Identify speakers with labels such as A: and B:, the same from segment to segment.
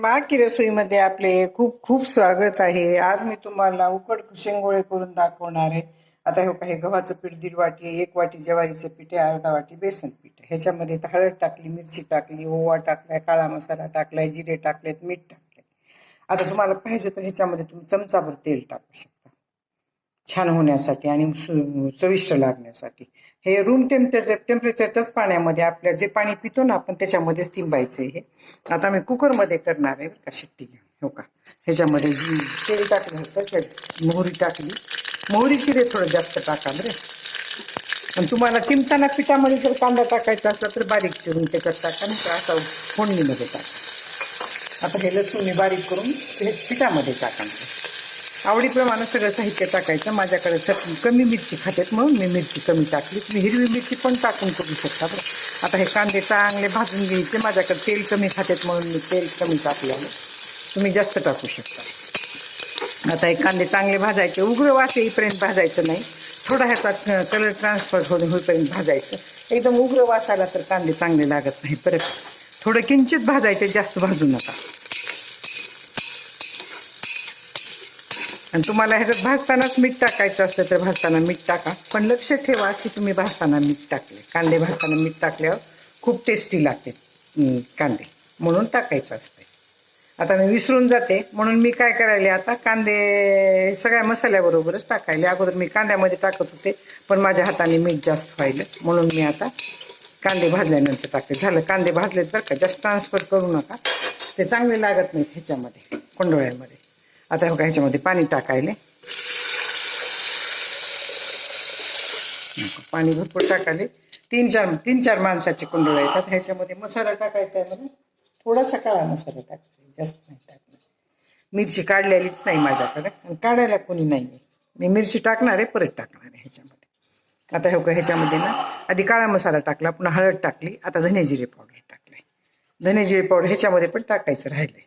A: माकी रसोईमध्ये आपले खूप खूप स्वागत आहे. आज मी तुम्हाला उकड शेंगोळे करून दाखवणार आहे. आता हे काही गव्हाचं पीठ दीड वाटी आहे एक वाटी ज्वारीचं पीठ आहे अर्धा वाटी बेसन पीठ ह्याच्यामध्ये हळद टाकली मिरची टाकली ओवा टाकलाय काळा मसाला टाकलाय जिरे टाकलेत मीठ टाकले आता तुम्हाला पाहिजे तर ह्याच्यामध्ये तुम्ही चमचाभर तेल टाकू शकता. छान होण्यासाठी आणि चविष्ट लागण्यासाठी. हे रूम टेम्परेचर टेम्परेचरच्याच पाण्यामध्ये आपल्या जे पाणी पितो ना आपण त्याच्यामध्येच तिंबायचं हे आता मी कुकरमध्ये करणार आहे बरं का शिट्टी हो का? ह्याच्यामध्ये जी तेल टाकलं होतं ते मोहरी टाकली. मोहरीची रे थोडं जास्त टाका रे आणि तुम्हाला टिमताना पिठामध्ये जर कांदा टाकायचा असला तर बारीक चिरून त्याच्यात टाका नाही तर असं फोडणीमध्ये टाका. आता हे लसूण बारीक करून हे पिठामध्ये टाका. आवडीप्रमाणे सगळं साहित्य टाकायचं. माझ्याकडे चटणी कमी मिरची खात्यात म्हणून मी मिरची कमी टाकली. तुम्ही हिरवी मिरची पण टाकून करू शकता बरं. आता हे कांदे चांगले भाजून घ्यायचे. माझ्याकडे तेल कमी खात्यात म्हणून मी तेल कमी टाकलेलं तुम्ही जास्त टाकू शकता. आता हे कांदे चांगले भाजायचे. उग्र वास येईपर्यंत भाजायचं नाही. थोडा ह्याचा कलर ट्रान्सफर होऊन होईपर्यंत भाजायचं. एकदम उग्र वास आला तर कांदे चांगले लागत नाही. परत थोडं किंचित भाजायचे. जास्त भाजू नका. आणि तुम्हाला ह्याच्यात भाजतानाच मीठ टाकायचं असलं तर भाजताना मीठ टाका. पण लक्ष ठेवा की तुम्ही भाजताना मीठ टाकले. कांदे भाजताना मीठ टाकल्यावर खूप टेस्टी लागते. कांदे. म्हणून टाकायचं असते आता मी विसरून जाते. म्हणून मी काय करायले आता? कांदे सगळ्या मसाल्याबरोबरच टाकायले. अगोदर मी कांद्यामध्ये टाकत होते पण माझ्या हाताने मीठ जास्त व्हायलं. म्हणून मी आता कांदे भाजल्यानंतर टाकते. झालं कांदे भाजलेत बरं का? जास्त ट्रान्सफर करू नका. ते चांगले लागत नाहीत ह्याच्यामध्ये कोंडोळ्यामध्ये. आता बघा ह्याच्यामध्ये पाणी टाकायले. पाणी भरपूर टाकायले. तीन चार तीन चार माणसाचे कुंडळ येतात. ह्याच्यामध्ये मसाला टाकायचा आहे मला थोडासा काळा मसाला टाकायचा जास्त नाही टाकणार मिरची काढलेलीच नाही माझ्याकडे आणि काढायला कोणी नाही आहे. मी मिरची टाकणार आहे परत टाकणार आहे ह्याच्यामध्ये. आता हे ह्याच्यामध्ये ना आधी काळा मसाला टाकला पुन्हा हळद टाकली आता धने जिरे पावडर टाकले. धने जिरे पावडर ह्याच्यामध्ये पण टाकायचं राहिलंय.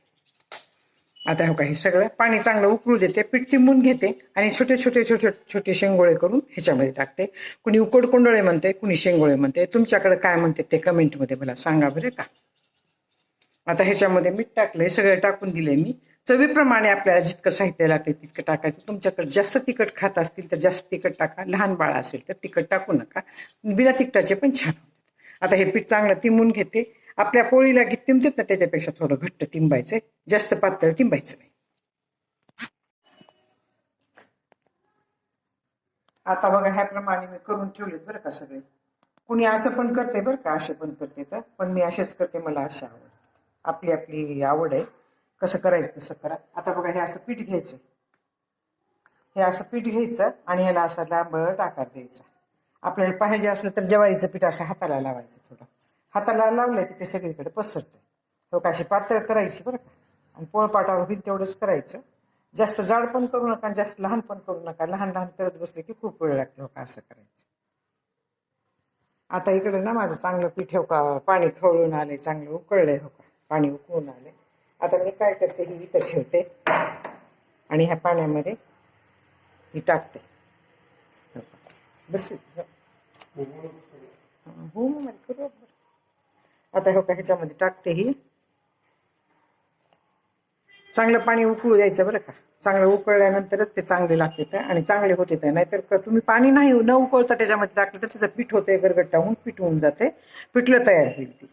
A: आता हो का हे सगळं पाणी चांगलं उकळू देते पीठ तिंबून घेते आणि छोटे छोटे छोटे छोटे शेंगोळे करून ह्याच्यामध्ये टाकते. कुणी उकड कोंडोळे म्हणते कुणी शेंगोळे म्हणते. तुमच्याकडे काय म्हणते ते कमेंटमध्ये मला सांगा बरं का. आता ह्याच्यामध्ये मीठ टाकलंय सगळं टाकून दिलंय मी. चवीप्रमाणे आपल्याला जितकं साहित्य लागते तितकं टाकायचं. तुमच्याकडे जास्त तिखट खात असतील तर जास्त तिखट टाका. लहान बाळ असेल तर तिखट टाकू नका. बिना तिखटाचे पण छान होतात. आता हे पीठ चांगलं तिंबून घेते. आपल्या पोळीला गीत तिंबतात ना त्याच्यापेक्षा थोडं घट्ट तिंबायचंय जास्त पातळ तिंबायचं नाही. आता बघा ह्याप्रमाणे मी करून ठेवलेत बरं का सगळे. कुणी असं पण करते बरं का असे पण करते तर. पण मी असेच करते मला असे आवड आपली आपली आवड आहे. कसं करायचं तसं करा. आता बघा हे असं पीठ घ्यायचं. हे असं पीठ घ्यायचं आणि ह्याला असं लांबळ आकार द्यायचा. आपल्याला पाहिजे असलं तर ज्वारीचं पीठ असं हाताला लावायचं थोडं. हाताला लावलं की ते सगळीकडे पसरतं हो अशी पातळ करायची बरं का. आणि पोळपाटावर होईल तेवढंच करायचं. जास्त जाड पण करू नका आणि जास्त लहान पण करू नका. लहान लहान करत बसले की खूप वेळ लागते हो का असं करायचं. आता इकडे ना माझं चांगलं पीठ हो का पाणी खवळून आले चांगलं उकळलंय हो का पाणी उकळून आले आता मी काय करते ही इथं ठेवते. आणि ह्या पाण्यामध्ये ही टाकते. बस हो. हो. मग बरोबर आता हो का ह्याच्यामध्ये टाकते ही. चांगलं पाणी उकळू द्यायचं बरं का. चांगलं उकळल्यानंतरच ते चांगले लागते तर आणि चांगले होते तर नाहीतर तुम्ही पाणी नाही न उकळता त्याच्यामध्ये टाकलं तर त्याचं पीठ होते गरगट्टा होऊन पीठ होऊन जाते. पिठलं तयार होईल ती.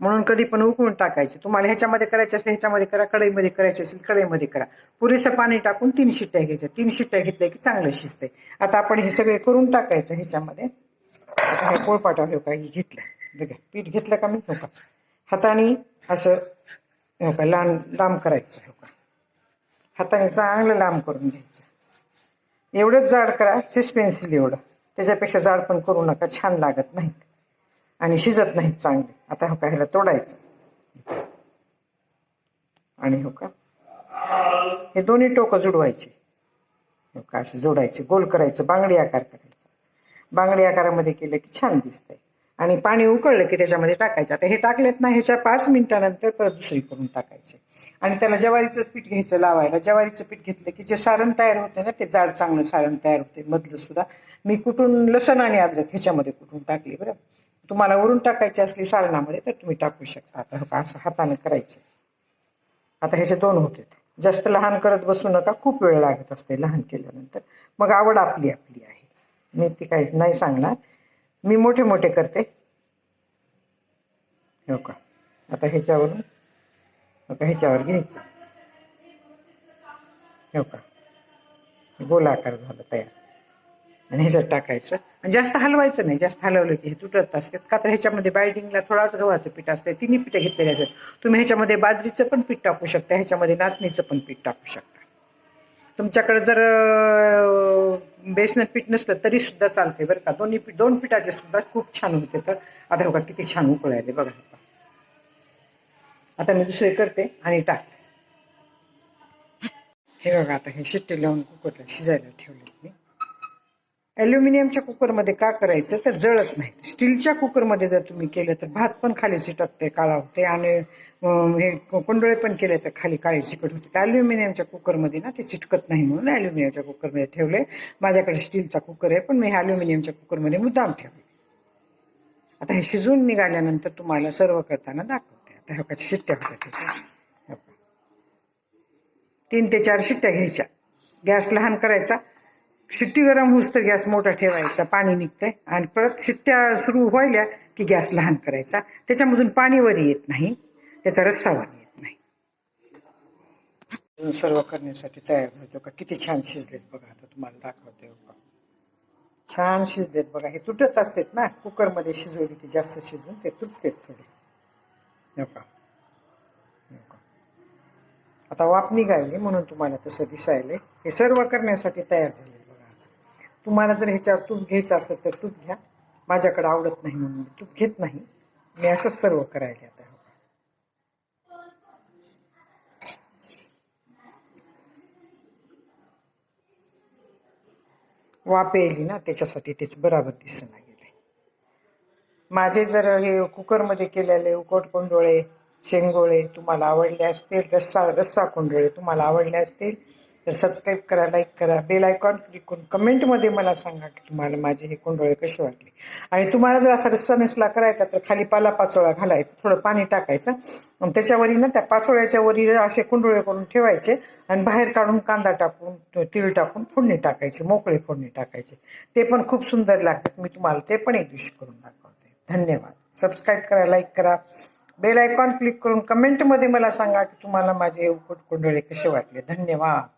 A: म्हणून कधी पण उकळून टाकायचे. तुम्हाला ह्याच्यामध्ये करायचे असेल ह्याच्यामध्ये करा कढईमध्ये करायचे असेल कढईमध्ये करा. पुरेसं पाणी टाकून तीन शिट्ट्या घ्यायच्या. तीन शिट्ट्या घेतल्या की चांगलं शिजते आता आपण हे सगळे करून टाकायचं ह्याच्यामध्ये. आता हे पोळपाटा हे का हे घेतलं. बघा पीठ घेतलं का मी? हो का? हाताने असं हो का? लांब लांब करायचं हो का? हाताने चांगलं लांब करून घ्यायचं. एवढंच जाड करा सिस्पेन्सिल एवढं. त्याच्यापेक्षा जाड पण करू नका छान लागत नाही. आणि शिजत नाहीत चांगले. आता हो का ह्याला तोडायचं. आणि हो का? हे दोन्ही टोकं जुडवायचे. हो का असे जोडायचे. गोल करायचं बांगडी आकार करायचा. बांगडी आकारामध्ये केलं की छान दिसतंय. आणि पाणी उकळलं की त्याच्यामध्ये टाकायचं. आता हे टाकलेत ना ह्याच्या पाच मिनिटानंतर परत दुसरी करून टाकायचे. आणि त्याला ज्वारीचं पीठ घ्यायचं लावायला. ज्वारीचं पीठ घेतलं की जे सारण तयार होते ना ते जाड चांगलं सारण तयार होते मधलं सुद्धा. मी कुठून लसण आणि अद्रक ह्याच्यामध्ये कुठून टाकली बरं? तुम्हाला वरून टाकायची असली सारणामध्ये तर तुम्ही टाकू शकता. आता का असं हाताने करायचं. आता ह्याचे दोन होते. जास्त लहान करत बसू नका खूप वेळ लागत असते लहान केल्यानंतर. मग आवड आपली आपली आहे. मी ती काही नाही सांगणार. मी मोठे मोठे करते. हो का? आता ह्याच्यावरून हो का ह्याच्यावर घ्यायचं. हो का? गोलाकार झालं तयार. आणि ह्याच्यात टाकायचं. आणि जास्त हलवायचं नाही. जास्त हलवलं की हे तुटत असते का तर ह्याच्यामध्ये बायडिंगला थोडाच गव्हाचं पीठ असतं तिन्ही पिठं घेतलेले असतात. तुम्ही ह्याच्यामध्ये बाजरीचं पण पीठ टाकू शकता. ह्याच्यामध्ये नाचणीचं पण पीठ टाकू शकता. तुमच्याकडे जर बेसनं पीठ नसलं तरी सुद्धा चालते बरं का. दोन्ही पीठ दोन पिठाचे सुद्धा खूप छान होते. तर आता बघा किती छान उकळायले बघा. आता मी दुसरे करते आणि टाकते. हे बघा आता हे शिट्टे लावून कुकरला शिजायला ठेवले मी. ॲल्युमिनियमच्या कुकरमध्ये का करायचं तर जळत नाही. स्टीलच्या कुकरमध्ये जर तुम्ही केलं तर भात पण खाली चिटकते काळा होते आणि हे कोंडोळे पण केले तर खाली काळी चिकट होते. तर ॲल्युमिनियमच्या कुकरमध्ये ना ते चिटकत नाही म्हणून ॲल्युमिनियमच्या कुकरमध्ये ठेवले माझ्याकडे स्टीलचा कुकर आहे पण मी ॲल्युमिनियमच्या कुकरमध्ये मुद्दाम ठेवले आता हे शिजून निघाल्यानंतर तुम्हाला सर्व करताना दाखवते. आता हे कशा शिट्ट्या होत्या तीन ते चार शिट्ट्या घ्यायच्या. गॅस लहान करायचा. शिट्टी गरम होऊस तर गॅस मोठा ठेवायचा पाणी निघतंय. आणि परत शिट्ट्या सुरू व्हायल्या की गॅस लहान करायचा. त्याच्यामधून पाणी वर येत नाही त्याचा रस्सा वर येत नाही. सर्व करण्यासाठी तयार झालो का? किती छान शिजलेत बघा आता तुम्हाला दाखवते हो छान शिजलेत बघा. हे तुटत असतात ना कुकरमध्ये शिजवली की जास्त शिजून ते तुटतेत थोडे. हो नका हो आता वाप निघाली म्हणून तुम्हाला तसं दिसायलंय. हे सर्व करण्यासाठी तयार झाले. तुम्हाला जर ह्याच्यावर तूप घ्यायचं असेल तर तूप घ्या. माझ्याकडे आवडत नाही म्हणून तूप घेत नाही. मी असंच सर्व करायला आता हो येईल ना त्याच्यासाठी तेच बराबर दिसना गेले माझे जर हे कुकरमध्ये केलेले उकट कोंडोळे शेंगोळे तुम्हाला आवडले असतील रस्सा रस्सा कोंडोळे तुम्हाला आवडले असतील तर सबस्क्राईब करा लाईक करा बेल आयकॉन क्लिक करून कमेंटमध्ये मला सांगा की तुम्हाला माझे हे कोंडोळे कसे वाटले. आणि तुम्हाला जर असा रस्सा नसला करायचा तर खाली पाला पाचोळा घालायचा थोडं पाणी टाकायचं. आणि त्याच्यावरी ना त्या पाचोळ्याच्या वरी असे कोंडोळे करून ठेवायचे आणि बाहेर काढून कांदा टाकून तीळ टाकून फोडणी टाकायची मोकळे फोडणी टाकायचे. ते पण खूप सुंदर लागतात. मी तुम्हाला ते पण एक दिवशी करून दाखवते. धन्यवाद. सबस्क्राईब करा लाईक करा. बेल आयकॉन क्लिक करून कमेंटमध्ये मला सांगा की तुम्हाला माझे कोंडोळे कसे वाटले. धन्यवाद.